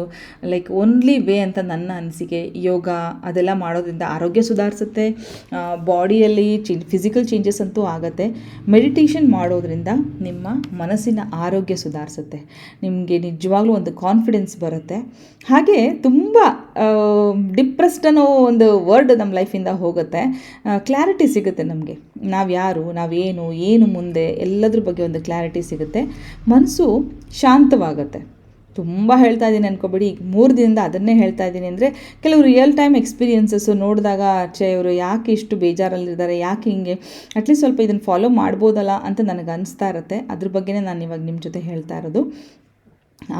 like only way ಅಂತ ನನ್ನ ಅನಿಸಿಕೆ ಯೋಗ ಅದೆಲ್ಲ ಮಾಡೋದ್ರಿಂದ ಆರೋಗ್ಯ ಸುಧಾರಿಸುತ್ತೆ ಬಾಡಿಯಲ್ಲಿ ಚಿ ಫಿಸಿಕಲ್ ಚೇಂಜಸ್ ಅಂತೂ ಆಗುತ್ತೆ. ಮೆಡಿಟೇಷನ್ ಮಾಡೋದ್ರಿಂದ ನಿಮ್ಮ ಮನಸ್ಸಿನ ಆರೋಗ್ಯ ಸುಧಾರಿಸುತ್ತೆ. ನಿಮಗೆ ನಿಜವಾಗ್ಲೂ ಒಂದು ಕಾನ್ಫಿಡೆನ್ಸ್ ಬರುತ್ತೆ. ಹಾಗೆ ತುಂಬ ಡಿಪ್ರೆಸ್ಡ್ ಅನ್ನೋ ಒಂದು ವರ್ಡ್ ನಮ್ಮ ಲೈಫಿಂದ ಹೋಗುತ್ತೆ. ಕ್ಲಾರಿಟಿ ಸಿಗುತ್ತೆ ನಮಗೆ. ನಾವು ಯಾರು ನಾವೇನು ಏನು ಮುಂದೆ, ಎಲ್ಲದ್ರ ಬಗ್ಗೆ ಒಂದು ಕ್ಲಾರಿಟಿ ಸಿಗುತ್ತೆ. ಮನಸ್ಸು ಶಾಂತವಾಗುತ್ತೆ. ತುಂಬ ಹೇಳ್ತಾ ಇದ್ದೀನಿ ಅನ್ಕೋಬೇಡಿ. ಈಗ ಮೂರು ದಿನದಿಂದ ಅದನ್ನೇ ಹೇಳ್ತಾ ಇದ್ದೀನಿ ಅಂದರೆ ಕೆಲವು ರಿಯಲ್ ಟೈಮ್ ಎಕ್ಸ್ಪೀರಿಯೆನ್ಸಸ್ಸು ನೋಡಿದಾಗ, ಅಚ್ಚೆ, ಇವರು ಯಾಕೆ ಇಷ್ಟು ಬೇಜಾರಲ್ಲಿದ್ದಾರೆ, ಯಾಕೆ ಹಿಂಗೆ ಅಟ್ಲೀಸ್ಟ್ ಸ್ವಲ್ಪ ಇದನ್ನು ಫಾಲೋ ಮಾಡ್ಬೋದಲ್ಲ ಅಂತ ನನಗೆ ಅನಿಸ್ತಾ ಇರುತ್ತೆ. ಅದ್ರ ಬಗ್ಗೆನೇ ನಾನು ಇವಾಗ ನಿಮ್ಮ ಜೊತೆ ಹೇಳ್ತಾ ಇರೋದು.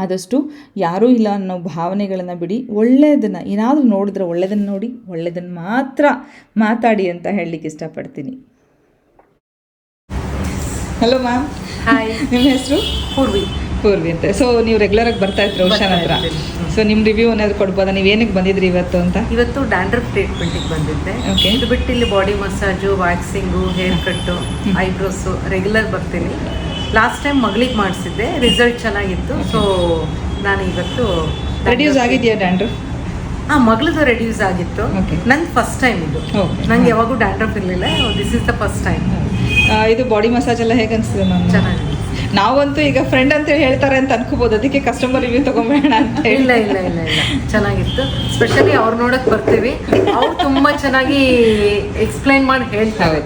ಆದಷ್ಟು ಯಾರೂ ಇಲ್ಲ ಅನ್ನೋ ಭಾವನೆಗಳನ್ನು ಬಿಡಿ. ಒಳ್ಳೆಯದನ್ನು ಏನಾದರೂ ನೋಡಿದ್ರೆ ಒಳ್ಳೆಯದನ್ನು ನೋಡಿ ಒಳ್ಳೆಯದನ್ನು ಮಾತ್ರ ಮಾತಾಡಿ ಅಂತ ಹೇಳಲಿಕ್ಕೆ ಇಷ್ಟಪಡ್ತೀನಿ. ಹಲೋ ಮ್ಯಾಮ್ ಹಾಯ್ ನಿಮ್ಮ ಹೆಸರು? ಪೂರ್ವಿ. ಪೂರ್ವಿ ಅಂತ. ಸೊ ನೀವು ರೆಗ್ಯುಲರ್ ಆಗಿ ಬರ್ತಾ ಇದ್ರಿ ಉಷಾನ್ ಹತ್ರ. ಸೊ ನಿಮ್ಮ ರಿವ್ಯೂ ಏನಾದ್ರು ಕೊಡ್ಬೋದಾ? ನೀವು ಏನಕ್ಕೆ ಬಂದಿದ್ರಿ ಇವತ್ತು ಅಂತ? ಇವತ್ತು ಡ್ಯಾಂಡ್ರಫ್ ಟ್ರೀಟ್ಮೆಂಟಿಗೆ ಬಂದಿದ್ದೆ. ಓಕೆ ಇದು ಬಿಟ್ಟು ಇಲ್ಲಿ body massage waxing hair cut eyebrows regular ಬರ್ತೀನಿ. ಲಾಸ್ಟ್ ಟೈಮ್ ಮಗಳಿಗೆ ಮಾಡಿಸಿದ್ದೆ ರಿಸಲ್ಟ್ ಚೆನ್ನಾಗಿತ್ತು ಸೊ ನಾನು ಇವತ್ತು ರೆಡ್ಯೂಸ್ ಆಗಿದೆಯಾ ಡ್ಯಾಂಡ್ರಫ್ ಹಾಂ ಮಗಳದು ರೆಡ್ಯೂಸ್ ಆಗಿತ್ತು. ಓಕೆ ನಂದು ಫಸ್ಟ್ ಟೈಮ್ ಇದು. ನಂಗೆ ಯಾವಾಗೂ ಡ್ಯಾಂಡ್ರಫ್ ಇರಲಿಲ್ಲ this is the first time ಇದು ಬಾಡಿ ಮಸಾಜ್ ಎಲ್ಲ ಹೇಗೆ ಅನಿಸ್ತದೆ ಮ್ಯಾಮ್ ಚೆನ್ನಾಗಿದೆ. ನಾವಂತೂ ಈಗ ಫ್ರೆಂಡ್ ಅಂತ ಹೇಳ್ತಾರೆ ಅಂತ ಅನ್ಕೋಬಹುದು ಅದಕ್ಕೆ ಕಸ್ಟಮರ್ ರಿವ್ಯೂ ತಗೊಂಬೇಡ ಅಂತ ಇಲ್ಲ ಇಲ್ಲ ಇಲ್ಲ ಇಲ್ಲ. ಚೆನ್ನಾಗಿತ್ತು. ಸ್ಪೆಷಲಿ ಅವ್ರು ನೋಡಕ್ ಬರ್ತೀವಿ. ಅವ್ರು ತುಂಬಾ ಚೆನ್ನಾಗಿ ಎಕ್ಸ್ಪ್ಲೈನ್ ಮಾಡಿ ಹೇಳ್ತಾರೆ.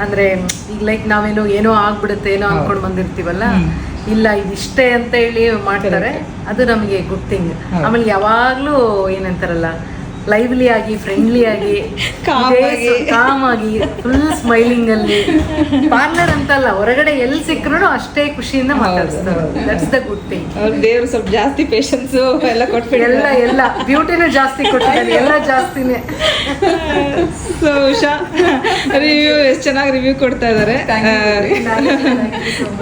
ಅಂದ್ರೆ ಈಗ ಲೈಕ್ ನಾವೇನೋ ಏನೋ ಆಗ್ಬಿಡುತ್ತೆ ಏನೋ. ಅನ್ಕೊಂಡ್ ಬಂದಿರ್ತೀವಲ್ಲ? ಇಲ್ಲ ಇದಿಷ್ಟೇ ಅಂತ ಹೇಳಿ ಮಾಡ್ತಾರೆ. ಅದು ನಮಗೆ ಗುಡ್ ಥಿಂಗ್. ಆಮೇಲೆ ಯಾವಾಗ್ಲೂ ಏನಂತಾರಲ್ಲ ಲೈವ್ಲಿ ಆಗಿ ಫ್ರೆಂಡ್ಲಿ ಆಗಿ ಕಾಮಾಗಿ ಆಗಿ. ಕಾಮ್ ಆಗಿ ಫುಲ್ ಸ್ಮೈಲಿಂಗ್ ಅಲ್ಲಿ. ಪಾರ್ಲರ್ ಅಂತಲ್ಲ ಹೊರಗಡೆ ಎಲ್ಲಿ ಸಿಕ್ಕರೂ ಅಷ್ಟೇ ಖುಷಿಯಿಂದ ಮಾತಾಡ್ತಾರೆ ಮಾತಾಡಿಸ್ತಾರೆ. ದಟ್ಸ್ ದ ಗುಡ್ ಥಿಂಗ್ ಅವ್ರ ದೇವ್ರು ಸ್ವಲ್ಪ ಜಾಸ್ತಿ ಪೇಷನ್ಸ್ ಎಲ್ಲ ಎಲ್ಲ ಕೊಟ್ಬಿಟ್ಟಿಲ್ಲ ಎಲ್ಲ. ಬ್ಯೂಟಿನೂ ಜಾಸ್ತಿ ಕೊಟ್ಟಿದ್ದಾರೆ. ಎಲ್ಲ ಜಾಸ್ತಿನೇ. ಸೊ ಉಷಾ ರಿವ್ಯೂ ಎಷ್ಟು ಚೆನ್ನಾಗಿ ರಿವ್ಯೂ ಕೊಡ್ತಾ ಇದ್ದಾರೆ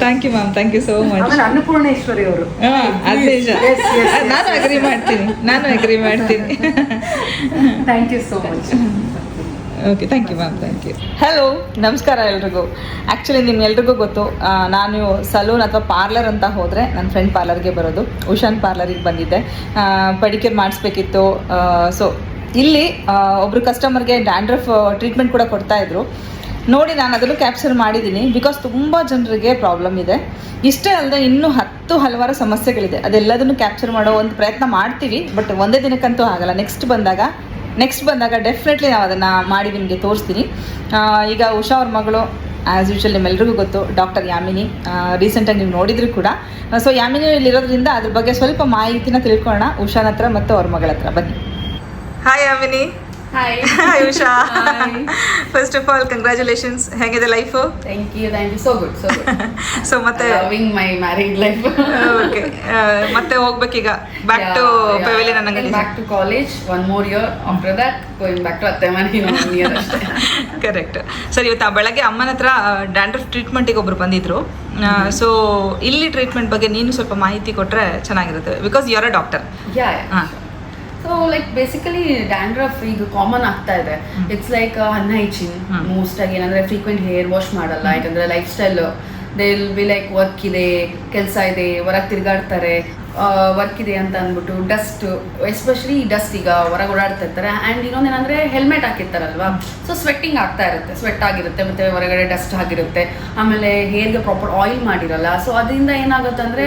thank you ma'am thank you so much Annapoorneshwari ಅವರು. ನಾನು ಅಗ್ರಿ ಮಾಡ್ತೀನಿ. ನಾನು ಅಗ್ರಿ ಮಾಡ್ತೀನಿ. Thank you so much okay thank you ma'am thank you hello ನಮಸ್ಕಾರ ಎಲ್ರಿಗೂ. ಆ್ಯಕ್ಚುಲಿ ನಿಮ್ಮೆಲ್ರಿಗೂ ಗೊತ್ತು ನಾನು ಸಲೂನ್ ಅಥವಾ ಪಾರ್ಲರ್ ಅಂತ ಹೋದರೆ ನನ್ನ ಫ್ರೆಂಡ್ ಪಾರ್ಲರ್ಗೆ ಬರೋದು. ಉಷಾನ್ ಪಾರ್ಲರಿಗೆ ಬಂದಿದ್ದೆ. ಪಡಿಕೇರ್ ಮಾಡಿಸ್ಬೇಕಿತ್ತು. ಸೊ ಇಲ್ಲಿ ಒಬ್ಬರು ಕಸ್ಟಮರ್ಗೆ ಡ್ಯಾಂಡ್ರಫ್ ಟ್ರೀಟ್ಮೆಂಟ್ ಕೂಡ ಕೊಡ್ತಾ ಇದ್ರು. ನೋಡಿ ನಾನು ಅದನ್ನು ಕ್ಯಾಪ್ಚರ್ ಮಾಡಿದ್ದೀನಿ. ಬಿಕಾಸ್ ತುಂಬ ಜನರಿಗೆ ಪ್ರಾಬ್ಲಮ್ ಇದೆ. ಇಷ್ಟೇ ಅಲ್ಲದೆ ಇನ್ನೂ ಹತ್ತು ಹಲವಾರು ಸಮಸ್ಯೆಗಳಿದೆ. ಅದೆಲ್ಲದನ್ನು ಕ್ಯಾಪ್ಚರ್ ಮಾಡೋ ಒಂದು ಪ್ರಯತ್ನ ಮಾಡ್ತೀವಿ. ಬಟ್ ಒಂದೇ ದಿನಕ್ಕಂತೂ ಆಗಲ್ಲ. ನೆಕ್ಸ್ಟ್ ಬಂದಾಗ ನೆಕ್ಸ್ಟ್ ಬಂದಾಗ ಡೆಫಿನೆಟ್ಲಿ ನಾವು ಅದನ್ನು ಮಾಡಿ ನಿಮಗೆ ತೋರಿಸ್ತೀನಿ. ಈಗ ಉಷಾ ಅವ್ರ ಮಗಳು ಆ್ಯಸ್ ಯೂಶಲ್ ನಿಮ್ಮೆಲ್ರಿಗೂ ಗೊತ್ತು ಡಾಕ್ಟರ್ ಯಾಮಿನಿ. ರೀಸೆಂಟಾಗಿ ನೀವು ನೋಡಿದ್ರು ಕೂಡ. ಸೊ ಯಾಮಿನಿ ಇಲ್ಲಿರೋದ್ರಿಂದ ಅದ್ರ ಬಗ್ಗೆ ಸ್ವಲ್ಪ ಮಾಹಿತಿನ ತಿಳ್ಕೊಳ್ಳೋಣ. ಉಷಾನ ಹತ್ರ ಮತ್ತು ಅವ್ರ ಮಗಳ ಹತ್ರ. ಬನ್ನಿ. Hi Yamini. Hi Hi. First of all congratulations ಹೇಗಿದೆ life thank you thank you So good. So ಮತ್ತೆ Loving my married life okay ಮತ್ತೆ ಹೋಗ್ಬೇಕೀಗ? ಬ್ಯಾಕ್ ಟು ಪೆವಿಲಿಯನ್ ನನ್ನ ಅನ್ನಂಗೆ college, one more year. After that, going back to Attemani, you know, one year ಅಷ್ಟೇ. Correct sir ಇವತ್ತು ಆ ಬೆಳಗ್ಗೆ ಅಮ್ಮನ ಹತ್ರ ಡ್ಯಾಂಡ್ರಫ್ ಟ್ರೀಟ್ಮೆಂಟಿಗೆ ಒಬ್ರು ಬಂದಿದ್ರು. ಸೊ ಇಲ್ಲಿ ಟ್ರೀಟ್ಮೆಂಟ್ ಬಗ್ಗೆ ನೀನು ಸ್ವಲ್ಪ ಮಾಹಿತಿ ಕೊಟ್ಟರೆ ಚೆನ್ನಾಗಿರುತ್ತೆ. Because you are a doctor yeah. ಹಾಂ. ಸೊ ಲೈಕ್ ಬೇಸಿಕಲಿ ಡ್ಯಾಂಡ್ರಫ್ ಈಗ ಕಾಮನ್ ಆಗ್ತಾ ಇದೆ. It's like ಅನ್ಹೈಜಿನ್. ಮೋಸ್ಟ್ ಆಗಿ. ಏನಂದ್ರೆ ಫ್ರೀಕ್ವೆಂಟ್ ಹೇರ್ ವಾಶ್ ಮಾಡಲ್ಲ. ಯಾಕಂದ್ರೆ life style they will be like work ಇದೆ ಕೆಲಸ ಇದೆ ಹೊರಗೆ ತಿರುಗಾಡ್ತಾರೆ. ವರ್ಕ್ ಇದೆ ಅಂತ ಅಂದ್ಬಿಟ್ಟು ಡಸ್ಟ್ ಎಸ್ಪೆಷಲಿ ಡಸ್ಟ್ ಈಗ ಹೊರಗೆ ಓಡಾಡ್ತಾ ಇರ್ತಾರೆ. ಆ್ಯಂಡ್ ಇನ್ನೊಂದೇನಂದ್ರೆ ಹೆಲ್ಮೆಟ್ ಹಾಕಿರ್ತಾರಲ್ವಾ? ಸೊ ಸ್ವೆಟ್ಟಿಂಗ್ ಆಗ್ತಾ ಇರುತ್ತೆ. ಸ್ವೆಟ್ ಆಗಿರುತ್ತೆ ಮತ್ತೆ ಹೊರಗಡೆ ಡಸ್ಟ್ ಆಗಿರುತ್ತೆ. ಆಮೇಲೆ ಹೇರ್ಗೆ ಪ್ರಾಪರ್ ಆಯಿಲ್ ಮಾಡಿರಲ್ಲ. ಸೊ ಅದರಿಂದ ಏನಾಗುತ್ತೆ ಅಂದರೆ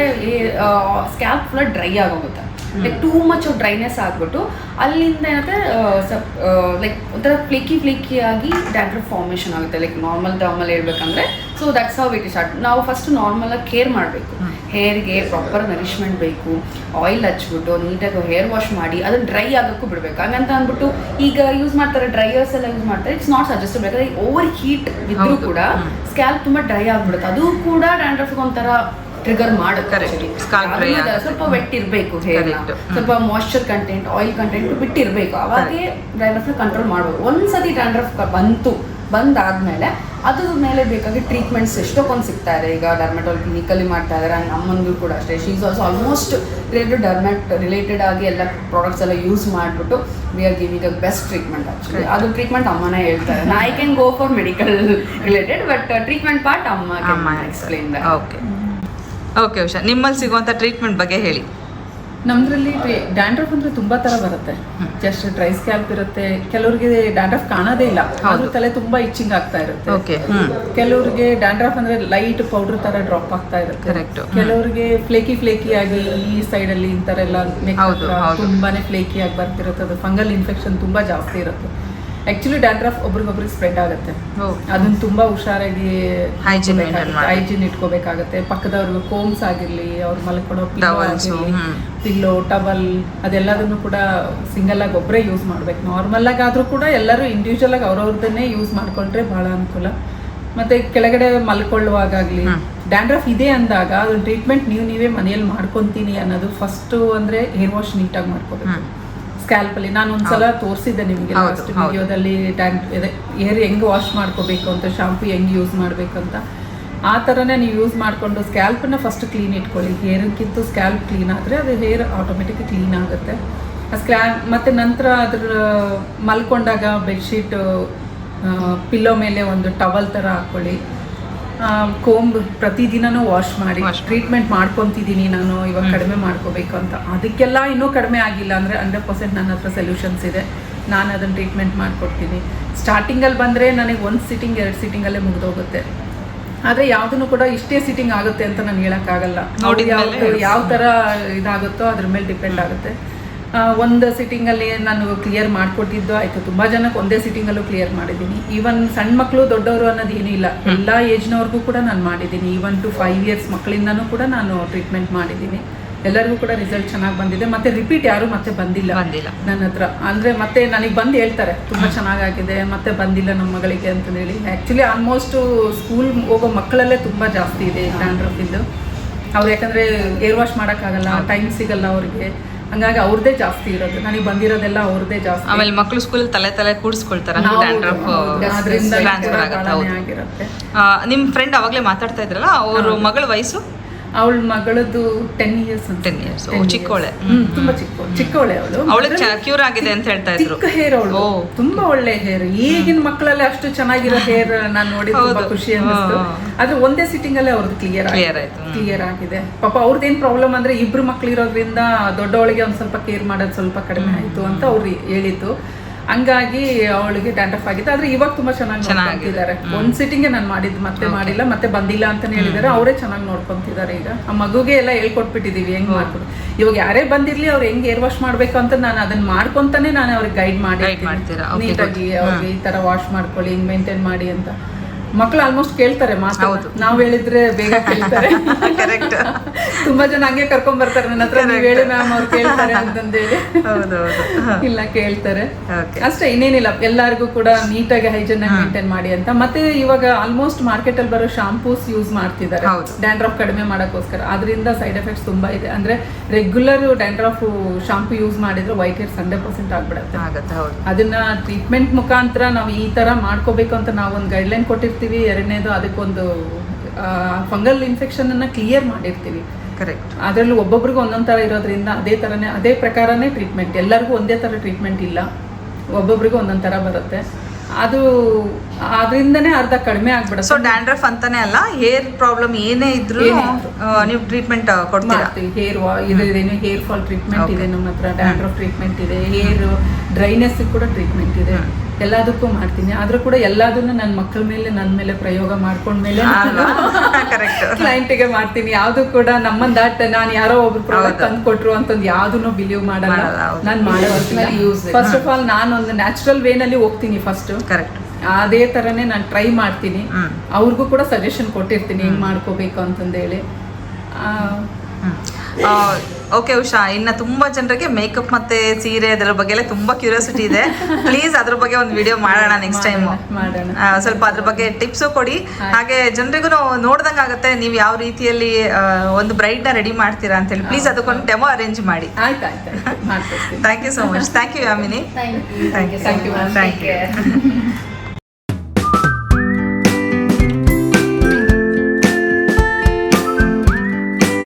ಸ್ಕ್ಯಾಪ್ ಫುಲ್ ಡ್ರೈ ಆಗೋಗುತ್ತೆ. ಲೈಕ್ ಟೂ ಮಚ್ ಡ್ರೈನೆಸ್ ಆಗ್ಬಿಟ್ಟು ಅಲ್ಲಿಂದ ಏನಂದ್ರೆ ಲೈಕ್ ಒಂಥರ ಫ್ಲೇಕಿ ಫ್ಲೇಕಿ ಆಗಿ ಡ್ಯಾಂಡ್ರಫ್ ಫಾರ್ಮೇಷನ್ ಆಗುತ್ತೆ. ಲೈಕ್ ನಾರ್ಮಲ್ ಡಾರ್ಮಲ್ ಹೇಳ್ಬೇಕಂದ್ರೆ so that's how it start ನಾವು ಫಸ್ಟ್ ನಾರ್ಮಲ್ ಆಗಿ ಕೇರ್ ಮಾಡಬೇಕು. ಹೇರ್ಗೆ ಪ್ರಾಪರ್ ನರಿಶ್ಮೆಂಟ್ ಬೇಕು. ಆಯಿಲ್ ಹಚ್ಬಿಟ್ಟು ನೀಟಾಗಿ ಹೇರ್ ವಾಶ್ ಮಾಡಿ ಅದನ್ನ ಡ್ರೈ ಆಗೋಕ್ಕೂ ಬಿಡಬೇಕು. ಹಂಗಂತ ಅಂದ್ಬಿಟ್ಟು ಈಗ ಯೂಸ್ ಮಾಡ್ತಾರೆ ಡ್ರೈಯರ್ಸ್ ಎಲ್ಲ ಯೂಸ್ ಮಾಡ್ತಾರೆ. ಇಟ್ಸ್ ನಾಟ್ ಸಜೆಸ್ಟ್ ಬೇಕಾದ್ರೆ ಓವರ್ ಹೀಟ್ ಇದ್ರೂ ಕೂಡ ಸ್ಕ್ಯಾಲ್ ಸ್ಕ್ಯಾಲ್ಪ್ ತುಂಬಾ ಡ್ರೈ ಆಗಿಬಿಡುತ್ತೆ. ಅದು ಕೂಡ ಡ್ಯಾಂಡ್ರಫ್ಗೆ ಒಂಥರ ಟ್ರಿಗರ್ ಮಾಡುತ್ತೆ. ಸ್ವಲ್ಪ ವೆಟ್ ಇರಬೇಕು ಹೇರ್ ಸ್ವಲ್ಪ ಮಾಯ್ಶ್ಚರ್ ಕಂಟೆಂಟ್ ಆಯಿಲ್ ಕಂಟೆಂಟ್ ಬಿಟ್ಟಿರಬೇಕು. ಅವಾಗೆ ಡ್ಯಾಂಡ್ರಫ್ ಕಂಟ್ರೋಲ್ ಮಾಡ್ಬೋದು. ಒಂದ್ಸತಿ ಡ್ಯಾಂಡ್ರಫ್ ಬಂತು ಬಂದಾದ್ಮೇಲೆ ಅದ್ರ ಮೇಲೆ ಬೇಕಾಗಿ ಟ್ರೀಟ್ಮೆಂಟ್ಸ್ ಎಷ್ಟೊಂದು ಸಿಗ್ತಾ ಇದೆ ಈಗ ಡರ್ಮೆಟೋಲ್ ಕ್ಲಿನಿಕಲ್ಲಿ ಮಾಡ್ತಾ ಇದ್ದಾರೆ ನಮ್ಮಂದು ಕೂಡ ಅಷ್ಟೇ. ಶೀಸ್ ಆಲ್ಸೋ ಆಲ್ಮೋಸ್ಟ್ ರಿಲೇಟೆಡ್ ಡರ್ಮೆಟ್ ರಿಲೇಟೆಡ್ ಆಗಿ ಎಲ್ಲ ಪ್ರಾಡಕ್ಟ್ಸ್ ಎಲ್ಲ ಯೂಸ್ ಮಾಡಿಬಿಟ್ಟು we are giving a best treatment actually ಅದು ಟ್ರೀಟ್ಮೆಂಟ್ ಅಮ್ಮನೇ ಹೇಳ್ತಾರೆ. I can go for medical related but treatment part ಅಮ್ಮ ಅಮ್ಮ ಎಕ್ಸ್ಪ್ಲೇನ್ ಓಕೆ ಓಕೆ ಉಷಾ ನಿಮ್ಮಲ್ಲಿ ಸಿಗುವಂಥ ಟ್ರೀಟ್ಮೆಂಟ್ ಬಗ್ಗೆ ಹೇಳಿ. ನಮ್ದ್ರಲ್ಲಿ ಡ್ಯಾಂಡ್ರಫ್ ಅಂದ್ರೆ ತುಂಬಾ ತರ ಬರುತ್ತೆ. ಜಸ್ಟ್ ಡ್ರೈ ಸ್ಕ್ಯಾಲ್ಪ್ ಇರುತ್ತೆ. ಕೆಲವರಿಗೆ ಡ್ಯಾಂಡ್ರಫ್ ಕಾಣೋದೇ ಇಲ್ಲ. ಆದ್ರೂ ತಲೆ ತುಂಬಾ ಇಚ್ಚಿಂಗ್ ಆಗ್ತಾ ಇರುತ್ತೆ. ಓಕೆ ಕೆಲವರಿಗೆ ಡ್ಯಾಂಡ್ರಫ್ ಅಂದ್ರೆ ಲೈಟ್ ಪೌಡರ್ ತರ ಡ್ರಾಪ್ ಆಗ್ತಾ ಇರುತ್ತೆ. ಕರೆಕ್ಟ್. ಕೆಲವರಿಗೆ ಫ್ಲೇಕಿ ಫ್ಲೇಕಿ ಆಗಿ ಈ ಸೈಡ್ ಅಲ್ಲಿ ಈ ತರ ಎಲ್ಲ. ತುಂಬಾನೇ ಫ್ಲೇಕಿ ಆಗಿ ಬರ್ತಿರುತ್ತೆ. ಅದು ಫಂಗಲ್ ಇನ್ಫೆಕ್ಷನ್ ತುಂಬಾ ಜಾಸ್ತಿ ಇರುತ್ತೆ. ಆಕ್ಚುಲಿ ಡ್ಯಾಂಡ್ರಫ್ ಒಬ್ರಿಗೊಬ್ರಿಗೆ ಸ್ಪ್ರೆಡ್ ಆಗುತ್ತೆ. ಅದನ್ನ ತುಂಬಾ ಹುಷಾರಾಗಿ ಹೈಜಿನ್ ಹೈಜಿನ್ ಇಟ್ಕೋಬೇಕಾಗತ್ತೆ. ಪಕ್ಕದವ್ರಿಗೆ ಕೋಮ್ಸ್ ಆಗಿರ್ಲಿ ಅವ್ರ ಮಲ್ಕೊಡೋ ಪಿಲ್ಲೋ ಟವಲ್ ಅದೆಲ್ಲದನ್ನು ಕೂಡ ಸಿಂಗಲ್ ಆಗಿ ಒಬ್ಬರೇ ಯೂಸ್ ಮಾಡ್ಬೇಕು. ನಾರ್ಮಲ್ ಆಗಿ ಆದ್ರೂ ಕೂಡ ಎಲ್ಲರೂ ಇಂಡಿವಿಜುವಲ್ ಆಗಿ ಅವ್ರವ್ರದನ್ನೇ ಯೂಸ್ ಮಾಡ್ಕೊಂಡ್ರೆ ಬಹಳ ಅನುಕೂಲ. ಮತ್ತೆ ಕೆಳಗಡೆ ಮಲ್ಕೊಳ್ಳುವಾಗಲಿ ಡ್ಯಾಂಡ್ರಫ್ ಇದೆ ಅಂದಾಗ ಅದ್ರ ಟ್ರೀಟ್ಮೆಂಟ್ ನೀವು ನೀವೇ ಮನೆಯಲ್ಲಿ ಮಾಡ್ಕೊಂತೀನಿ ಅನ್ನೋದು ಫಸ್ಟ್ ಅಂದ್ರೆ ಹೇರ್ ವಾಶ್ ನೀಟಾಗಿ ಮಾಡ್ಕೋಬೇಕು. ಸ್ಕ್ಯಾಲ್ಪ್ ಅಲ್ಲಿ ನಾನು ಒಂದ್ಸಲ ತೋರಿಸಿದ್ದೆ ನಿಮಗೆ ಲಾಸ್ಟ್ ಹೌದು. ವಿಡಿಯೋದಲ್ಲಿ ಹೇರ್ ಹೆಂಗ್ ವಾಶ್ ಮಾಡ್ಕೋಬೇಕು ಅಂತ ಶಾಂಪು ಹೆಂಗ್ ಯೂಸ್ ಮಾಡ್ಬೇಕು ಅಂತ. ಆ ಥರನೇ ನೀವು ಯೂಸ್ ಮಾಡಿಕೊಂಡು ಸ್ಕ್ಯಾಲ್ಪನ್ನ ಫಸ್ಟ್ ಕ್ಲೀನ್ ಇಟ್ಕೊಳ್ಳಿ. ಹೇರ್ಗಿಂತ ಸ್ಕ್ಯಾಲ್ಪ್ ಕ್ಲೀನ್ ಆದರೆ ಅದು ಹೇರ್ ಆಟೋಮೆಟಿಕ್ ಕ್ಲೀನ್ ಆಗುತ್ತೆ. ಆ ಸ್ಕ್ಯಾ ಮತ್ತು ನಂತರ ಅದ್ರ ಮಲ್ಕೊಂಡಾಗ ಬೆಡ್ಶೀಟು ಪಿಲ್ಲೋ ಮೇಲೆ ಒಂದು ಟವಲ್ ಥರ ಹಾಕ್ಕೊಳ್ಳಿ ಕೋಂಬ್ ಪ್ರತಿದಿನನೂ ವಾಶ್ ಮಾಡಿ ಟ್ರೀಟ್ಮೆಂಟ್ ಮಾಡ್ಕೊತಿದ್ದೀನಿ ನಾನು ಇವಾಗ ಕಡಿಮೆ ಮಾಡ್ಕೋಬೇಕು ಅಂತ. ಅದಕ್ಕೆಲ್ಲ ಇನ್ನೂ ಕಡಿಮೆ ಆಗಿಲ್ಲ ಅಂದರೆ ಹಂಡ್ರೆಡ್ ಪರ್ಸೆಂಟ್ ನನ್ನ ಹತ್ರ ಸೊಲ್ಯೂಷನ್ಸ್ ಇದೆ. ನಾನು ಅದನ್ನು ಟ್ರೀಟ್ಮೆಂಟ್ ಮಾಡಿಕೊಡ್ತೀನಿ. ಸ್ಟಾರ್ಟಿಂಗಲ್ಲಿ ಬಂದರೆ ನನಗೆ ಒಂದು ಸಿಟ್ಟಿಂಗ್ ಎರಡು ಸಿಟ್ಟಿಂಗಲ್ಲೇ ಮುಗಿದೋಗುತ್ತೆ. ಆದರೆ ಯಾವುದನ್ನು ಕೂಡ ಇಷ್ಟೇ ಸಿಟ್ಟಿಂಗ್ ಆಗುತ್ತೆ ಅಂತ ನಾನು ಹೇಳೋಕ್ಕಾಗಲ್ಲ. ನೋಡಿ ಯಾವ್ದು ಯಾವ ಥರ ಇದಾಗುತ್ತೋ ಅದ್ರ ಮೇಲೆ ಡಿಪೆಂಡ್ ಆಗುತ್ತೆ. ಒಂದು ಸಿಟ್ಟಿಂಗಲ್ಲಿ ನಾನು ಕ್ಲಿಯರ್ ಮಾಡಿಕೊಟ್ಟಿದ್ದು ಆಯಿತು. ತುಂಬ ಜನಕ್ಕೆ ಒಂದೇ ಸಿಟ್ಟಿಂಗಲ್ಲೂ ಕ್ಲಿಯರ್ ಮಾಡಿದ್ದೀನಿ. ಈವನ್ ಸಣ್ಣ ಮಕ್ಕಳು ದೊಡ್ಡವರು ಅನ್ನೋದು ಏನೂ ಇಲ್ಲ. ಎಲ್ಲ ಏಜ್ನವ್ರಿಗೂ ಕೂಡ ನಾನು ಮಾಡಿದ್ದೀನಿ. ಈವನ್ ಟು ಫೈವ್ ಇಯರ್ಸ್ ಮಕ್ಕಳಿಂದನೂ ಕೂಡ ನಾನು ಟ್ರೀಟ್ಮೆಂಟ್ ಮಾಡಿದ್ದೀನಿ. ಎಲ್ಲರಿಗೂ ಕೂಡ ರಿಸಲ್ಟ್ ಚೆನ್ನಾಗಿ ಬಂದಿದೆ. ಮತ್ತೆ ರಿಪೀಟ್ ಯಾರು ಮತ್ತೆ ಬಂದಿಲ್ಲ. ಬಂದಿಲ್ಲ. ನನ್ನ ಹತ್ರ. ಅಂದ್ರೆ ಮತ್ತೆ ನನಗೆ ಬಂದು ಹೇಳ್ತಾರೆ. ತುಂಬಾ ಚೆನ್ನಾಗಾಗಿದೆ ಮತ್ತೆ ಬಂದಿಲ್ಲ ನಮ್ಮ ಮಗಳಿಗೆ ಅಂತ ಹೇಳಿ. ಆಕ್ಚುಲಿ ಆಲ್ಮೋಸ್ಟ್ ಸ್ಕೂಲ್ ಹೋಗೋ ಮಕ್ಕಳಲ್ಲೇ ತುಂಬಾ ಜಾಸ್ತಿ ಇದು ಅವ್ರು ಯಾಕಂದ್ರೆ ಏರ್ ವಾಶ್ ಮಾಡೋಕ್ಕಾಗಲ್ಲ ಟೈಮ್ ಸಿಗಲ್ಲ ಅವ್ರಿಗೆ. ಹಂಗಾಗಿ ಅವ್ರದೇ ಜಾಸ್ತಿ ಇರೋದು. ನನಗೆ ಬಂದಿರೋದೆಲ್ಲ ಅವ್ರದೇ ಜಾಸ್ತಿ. ಆಮೇಲೆ ಮಕ್ಕಳು ಸ್ಕೂಲ್ ತಲೆ ತಲೆ ಕೂಡಿಸ್ಕೊಳ್ತಾರೆ. ಆಗಿರುತ್ತೆ. ಆ, ನಿಮ್ ಫ್ರೆಂಡ್ ಅವಾಗಲೇ ಮಾತಾಡ್ತಾ ಇದ್ರಲ್ಲ ಅವ್ರ ಮಗಳ ವಯಸ್ಸು? ಅವಳ ಮಗಳದ್ದು ಟೆನ್ ಇಯರ್ಸ್ ಅಂತ. 10 years. ಓ, ಚಿಕ್ಕವಳೆ. ತುಂಬಾ ಚಿಕ್ಕ ಚಿಕ್ಕವಳೆ ಅವಳು. ಅವಳಿಗೆ ಕ್ಯೂರ್ ಆಗಿದೆ ಅಂತ ಹೇಳ್ತಾ ಇದ್ರು. ಚಿಕ್ಕ ಹೇರ್ ಅವಳು. ತುಂಬಾ ಒಳ್ಳೆ ಹೇರ್ ಈಗಿನ ಮಕ್ಕಳಲ್ಲಿ ಅಷ್ಟು ಚೆನ್ನಾಗಿರೋ ಹೇರ್ ನಾನು ನೋಡಿ ತುಂಬಾ ಖುಷಿ ಅನ್ನಿಸ್ತು. ಆದ್ರೆ ಒಂದೇ ಸಿಟ್ಟಿಂಗ್ ಅಲ್ಲೇ ಅವ್ರದ್ದು ಕ್ಲಿಯರ್ ಕ್ಲಿಯರ್ ಆಯ್ತು. ಕ್ಲಿಯರ್ ಆಗಿದೆ. ಪಾಪ ಅವ್ರದ್ದೇನ್ ಪ್ರಾಬ್ಲಮ್ ಅಂದ್ರೆ ಇಬ್ರು ಮಕ್ಳು ಇರೋದ್ರಿಂದ ದೊಡ್ಡವಳಿಗೆ ಒಂದ್ ಸ್ವಲ್ಪ ಕೇರ್ ಮಾಡೋದು ಸ್ವಲ್ಪ ಕಡಿಮೆ ಆಯ್ತು ಅಂತ ಅವ್ರು ಹೇಳಿತ್ತು ಹಂಗಾಗಿ ಅವಳಿಗೆ ಡ್ಯಾಂಡ್ರಫ್ ಆಗಿತ್ತು. ಆದ್ರೆ ಇವಾಗ ತುಂಬಾ ಚೆನ್ನಾಗಿ. ನೋಡ್ಕೊಂತಿದ್ದಾರೆ. ಒಂದ್ ಸಿಟ್ಟಿಂಗ್ ನಾನು ಮಾಡಿದ್ ಮತ್ತೆ ಮಾಡಿಲ್ಲ ಮತ್ತೆ ಬಂದಿಲ್ಲ ಅಂತಾನೆ ಹೇಳಿದಾರೆ ಅವರೇ ಚೆನ್ನಾಗಿ ನೋಡ್ಕೊಂತಿದ್ದಾರೆ ಈಗ. ಆ ಮಗುಗೆ ಎಲ್ಲ ಹೇಳ್ಕೊಟ್ಬಿಟ್ಟಿದೀವಿ ಹೆಂಗ್ ಮಾಡ್ಬೋದು. ಇವಾಗ ಯಾರೇ ಬಂದಿರ್ಲಿ ಅವ್ರು ಹೆಂಗ್ ಏರ್ ವಾಶ್ ಮಾಡ್ಬೇಕು ಅಂತ ನಾನು ಅದನ್ನ ಮಾಡ್ಕೊಂತಾನೆ ನಾನು ಅವ್ರಿಗೆ ಗೈಡ್ ಮಾಡಿ ನೀಟಾಗಿ. ಅವ್ರಿಗೆ ಈ ತರ ವಾಶ್ ಮಾಡ್ಕೊಳ್ಳಿ ಹಿಂಗ್ ಮೇಂಟೈನ್ ಮಾಡಿ ಅಂತ. ಮಕ್ಳು ಆಲ್ಮೋಸ್ಟ್ ಕೇಳ್ತಾರೆ ಮಾತು ನಾವು ಹೇಳಿದ್ರೆ ಬೇಗ ಕೇಳ್ತಾರೆ. ಕರೆಕ್ಟ್ ತುಂಬಾ ಜನ ಹಂಗೆ ಕರ್ಕೊಂಡ್ ಬರ್ತಾರೆ ನನ್ನ ಹತ್ರ. ನೀವ್ ಹೇಳಿ ಮ್ಯಾಮ್ ಅವ್ರು ಕೇಳ್ತಾರೆ ಅಂತಂದೇಳಿ. ಇಲ್ಲ ಕೇಳ್ತಾರೆ. ಅಷ್ಟೇ ಇನ್ನೇನಿಲ್ಲ. ಎಲ್ಲಾರ್ಗೂ ಕೂಡ ನೀಟಾಗಿ ಹೈಜನ್ ಮೇಂಟೈನ್ ಮಾಡಿ ಅಂತ. ಮತ್ತೆ ಇವಾಗ ಆಲ್ಮೋಸ್ಟ್ ಮಾರ್ಕೆಟ್ ಅಲ್ಲಿ ಬರೋ ಶಾಂಪೂಸ್ ಯೂಸ್ ಮಾಡ್ತಿದ್ದಾರೆ. ಡ್ಯಾಂಡ್ರಾಫ್ ಕಡಿಮೆ ಮಾಡಕ್ಕೋಸ್ಕರ. ಅದರಿಂದ ಸೈಡ್ ಎಫೆಕ್ಟ್ಸ್ ತುಂಬಾ ಇದೆ. ಅಂದ್ರೆ ರೆಗ್ಯುಲರ್ ಡ್ಯಾಂಡ್ರಫ್ ಶಾಂಪೂ ಯೂಸ್ ಮಾಡಿದ್ರೆ ವೈಟ್ ಹೇರ್ಸ್ ಹಂಡ್ರೆಡ್ ಪರ್ಸೆಂಟ್ ಆಗ್ಬಿಡುತ್ತೆ. ಆಗತ್ತೆ ಹೌದು. ಅದನ್ನ ಟ್ರೀಟ್ಮೆಂಟ್ ಮುಖಾಂತರ ನಾವು ಈ ತರ ಮಾಡ್ಕೋಬೇಕು ಅಂತ ನಾವು ಒಂದು ಗೈಡ್ಲೈನ್ ಕೊಟ್ಟಿರ್ತೀವಿ. ಎರಡನೇದು ಅದಕ್ಕೊಂದು ಫಂಗಲ್ ಇನ್ಫೆಕ್ಷನ್ ಅನ್ನ ಕ್ಲಿಯರ್ ಮಾಡಿರ್ತೀವಿ. ಕರೆಕ್ಟ್ ಅದರಲ್ಲೂ ಒಬ್ಬೊಬ್ರಿಗೂ ಒಂದೊಂದು ಥರ ಇರೋದ್ರಿಂದ ಅದೇ ಥರನೇ ಅದೇ ಪ್ರಕಾರನೇ ಟ್ರೀಟ್ಮೆಂಟ್ ಎಲ್ಲರಿಗೂ ಒಂದೇ ಥರ ಟ್ರೀಟ್ಮೆಂಟ್ ಇಲ್ಲ. ಒಬ್ಬೊಬ್ರಿಗೂ ಒಂದೊಂದು ಥರ ಬರುತ್ತೆ. ಅದು ಅದರಿಂದನೇ ಅರ್ಧ ಕಡಿಮೆ ಸೊ ಡ್ಯಾಂಡ್ರಫ್ ಅಂತಾನೆ ಅಲ್ಲ ಹೇರ್ ಪ್ರಾಬ್ಲಮ್ ಏನೇ ಇದ್ರು ನೀವು ಟ್ರೀಟ್ಮೆಂಟ್ ಕೊಡ್ತೀರಾ? ಹೇರ್ ವಾ ಇದೇನು ಹೇರ್ ಫಾಲ್ ಟ್ರೀಟ್ಮೆಂಟ್ ಇದೆ ನಮ್ಮ ಹತ್ರ ಡ್ಯಾಂಡ್ರಫ್ ಟ್ರೀಟ್ಮೆಂಟ್ ಇದೆ. ಹೇರ್ ಡ್ರೈನೆಸ್ ಕೂಡ ಟ್ರೀಟ್ಮೆಂಟ್ ಇದೆ. ಎಲ್ಲದಕ್ಕೂ ಮಾಡ್ತೀನಿ. ಆದ್ರೂ ಕೂಡ ಎಲ್ಲದನ್ನು ನನ್ನ ಮಕ್ಕಳ ಮೇಲೆ ನನ್ನ ಮೇಲೆ ಪ್ರಯೋಗ ಮಾಡ್ಕೊಂಡ್ಮೇಲೆ ಕರೆಕ್ಟ್ ಕ್ಲೈಂಟಿಗೆ ಮಾಡ್ತೀನಿ. ಯಾವ್ದು ಕೂಡ ನಮ್ಮನ್ ದಾಟ್ ನಾನು ಯಾರೋ ಒಬ್ರು ಪ್ರಾಡಕ್ಟ್ ತಂದು ಕೊಟ್ರು ಅಂತಂದ್ ಯಾವ್ದನ್ನು ಬಿಲೀವ್ ಮಾಡಲ್ಲ. ನಾನು ಹೌದು. ನಾನು ಮಾಡೋ ಫಸ್ಟ್ ಆಫ್ ಆಲ್ ನಾನು ಒಂದು ನ್ಯಾಚುರಲ್ ವೇನಲ್ಲಿ ಹೋಗ್ತೀನಿ ಫಸ್ಟ್ ಕರೆಕ್ಟ್ ಅದೇ ತರನೇ ನಾನು ಟ್ರೈ ಮಾಡ್ತೀನಿ. ಅವ್ರಿಗೂ ಕೂಡ ಸಜೆಷನ್ ಕೊಟ್ಟಿರ್ತೀನಿ. ಹೆಂಗ್ ಮಾಡ್ಕೋಬೇಕು ಅಂತಂದೇಳಿ. ಆ, ಓಕೆ ಉಷಾ ಇನ್ನ ತುಂಬಾ ಜನರಿಗೆ ಮೇಕಪ್ ಮತ್ತೆ ಸೀರೆ ಅದರ ಬಗ್ಗೆ ಎಲ್ಲ ತುಂಬಾ ಕ್ಯೂರಿಯಾಸಿಟಿ ಇದೆ. ಪ್ಲೀಸ್ ಅದ್ರ ಬಗ್ಗೆ ಒಂದು ವಿಡಿಯೋ ಮಾಡೋಣ ನೆಕ್ಸ್ಟ್ ಟೈಮ್ ಮಾಡೋಣ. ಸ್ವಲ್ಪ ಅದ್ರ ಬಗ್ಗೆ ಟಿಪ್ಸು ಕೊಡಿ. ಹಾಗೆ. ಜನರಿಗೂ ನೋಡ್ದಂಗೆ ಆಗುತ್ತೆ ನೀವು ಯಾವ ರೀತಿಯಲ್ಲಿ ಒಂದು ಬ್ರೈಡ್ನ ರೆಡಿ ಮಾಡ್ತೀರಾ ಅಂತ ಹೇಳಿ ಪ್ಲೀಸ್ ಅದಕ್ಕೊಂದು ಡೆಮೋ ಅರೇಂಜ್ ಮಾಡಿ. Thank you so much thank you Yamini thank you. Thank you